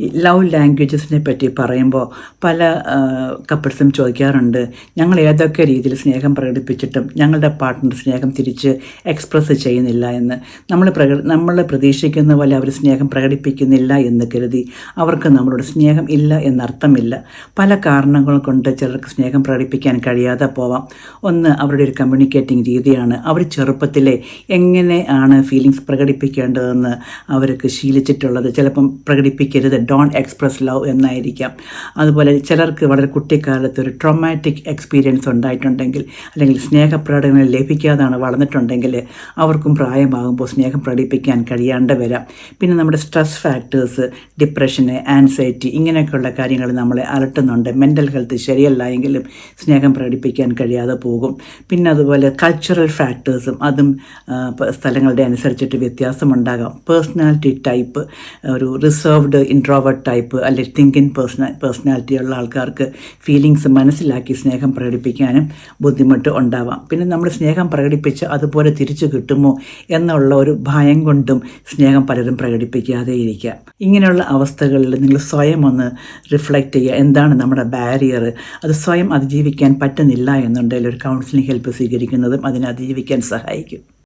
Love ലാംഗ്വേജസിനെ പറ്റി പറയുമ്പോൾ പല കപ്പിൾസും ചോദിക്കാറുണ്ട്. ഞങ്ങൾ ഏതൊക്കെ രീതിയിൽ സ്നേഹം പ്രകടിപ്പിച്ചിട്ടും ഞങ്ങളുടെ പാർട്ട്ണർ സ്നേഹം തിരിച്ച് എക്സ്പ്രസ് ചെയ്യുന്നില്ല എന്ന്. നമ്മൾ പ്രക നമ്മൾ പ്രതീക്ഷിക്കുന്ന പോലെ അവർ സ്നേഹം പ്രകടിപ്പിക്കുന്നില്ല എന്ന് കരുതി അവർക്ക് നമ്മളോട് സ്നേഹം ഇല്ല എന്നർത്ഥമില്ല. പല കാരണങ്ങൾ കൊണ്ട് ചിലർക്ക് സ്നേഹം പ്രകടിപ്പിക്കാൻ കഴിയാതെ പോവാം. ഒന്ന് അവരുടെ ഒരു കമ്മ്യൂണിക്കേറ്റിംഗ് രീതിയാണ്. അവർ ചെറുപ്പത്തിലെ എങ്ങനെയാണ് ഫീലിങ്സ് പ്രകടിപ്പിക്കേണ്ടതെന്ന് അവർക്ക് ശീലിച്ചിട്ടുള്ളത്. ചിലപ്പം പ്രകടിപ്പിക്കരുത് ഡോൺ എക്സ്പ്രസ് ലവ് എന്നായിരിക്കാം. അതുപോലെ ചിലർക്ക് വളരെ കുട്ടിക്കാലത്ത് ഒരു ട്രോമാറ്റിക് എക്സ്പീരിയൻസ് ഉണ്ടായിട്ടുണ്ടെങ്കിൽ അല്ലെങ്കിൽ സ്നേഹപ്രകടനം ലഭിക്കാതാണ് വളർന്നിട്ടുണ്ടെങ്കിൽ അവർക്കും പ്രായമാകുമ്പോൾ സ്നേഹം പ്രകടിപ്പിക്കാൻ കഴിയാണ്ട് വരാം. പിന്നെ നമ്മുടെ സ്ട്രെസ് ഫാക്ടേഴ്സ് ഡിപ്രഷന് ആൻസൈറ്റി ഇങ്ങനെയൊക്കെയുള്ള കാര്യങ്ങൾ നമ്മളെ അലട്ടുന്നുണ്ട്. മെന്റൽ ഹെൽത്ത് ശരിയല്ല എങ്കിലും സ്നേഹം പ്രകടിപ്പിക്കാൻ കഴിയാതെ പോകും. പിന്നെ അതുപോലെ കൾച്ചറൽ ഫാക്ടേഴ്സും അതും സ്ഥലങ്ങളുടെ അനുസരിച്ചിട്ട് വ്യത്യാസമുണ്ടാകാം. പേഴ്സണാലിറ്റി ടൈപ്പ് ഒരു റിസർവ്ഡ് ഇൻട്രോവേർട്ട് ടൈപ്പ് അല്ലെങ്കിൽ തിങ്കിങ് പേഴ്സണ പേഴ്സണാലിറ്റി ഉള്ള ആൾക്കാർക്ക് ഫീലിങ്സ് മനസ്സിലാക്കി സ്നേഹം പ്രകടിപ്പിക്കാനും ബുദ്ധിമുട്ട് ഉണ്ടാവാം. പിന്നെ നമ്മൾ സ്നേഹം പ്രകടിപ്പിച്ച് അതുപോലെ തിരിച്ചു കിട്ടുമോ എന്നുള്ള ഒരു ഭയം കൊണ്ടും സ്നേഹം പലരും പ്രകടിപ്പിക്കാതെ ഇരിക്കാം ഇങ്ങനെയുള്ള അവസ്ഥകളിൽ നിങ്ങൾ സ്വയം ഒന്ന് റിഫ്ലക്റ്റ് ചെയ്യുക. എന്താണ് നമ്മുടെ ബാരിയർ അത് സ്വയം അതിജീവിക്കാൻ പറ്റുന്നില്ല എന്നുണ്ടെങ്കിൽ ഒരു കൗൺസിലിംഗ് ഹെൽപ്പ് സ്വീകരിക്കുന്നതും അതിനെ അതിജീവിക്കാൻ സഹായിക്കും.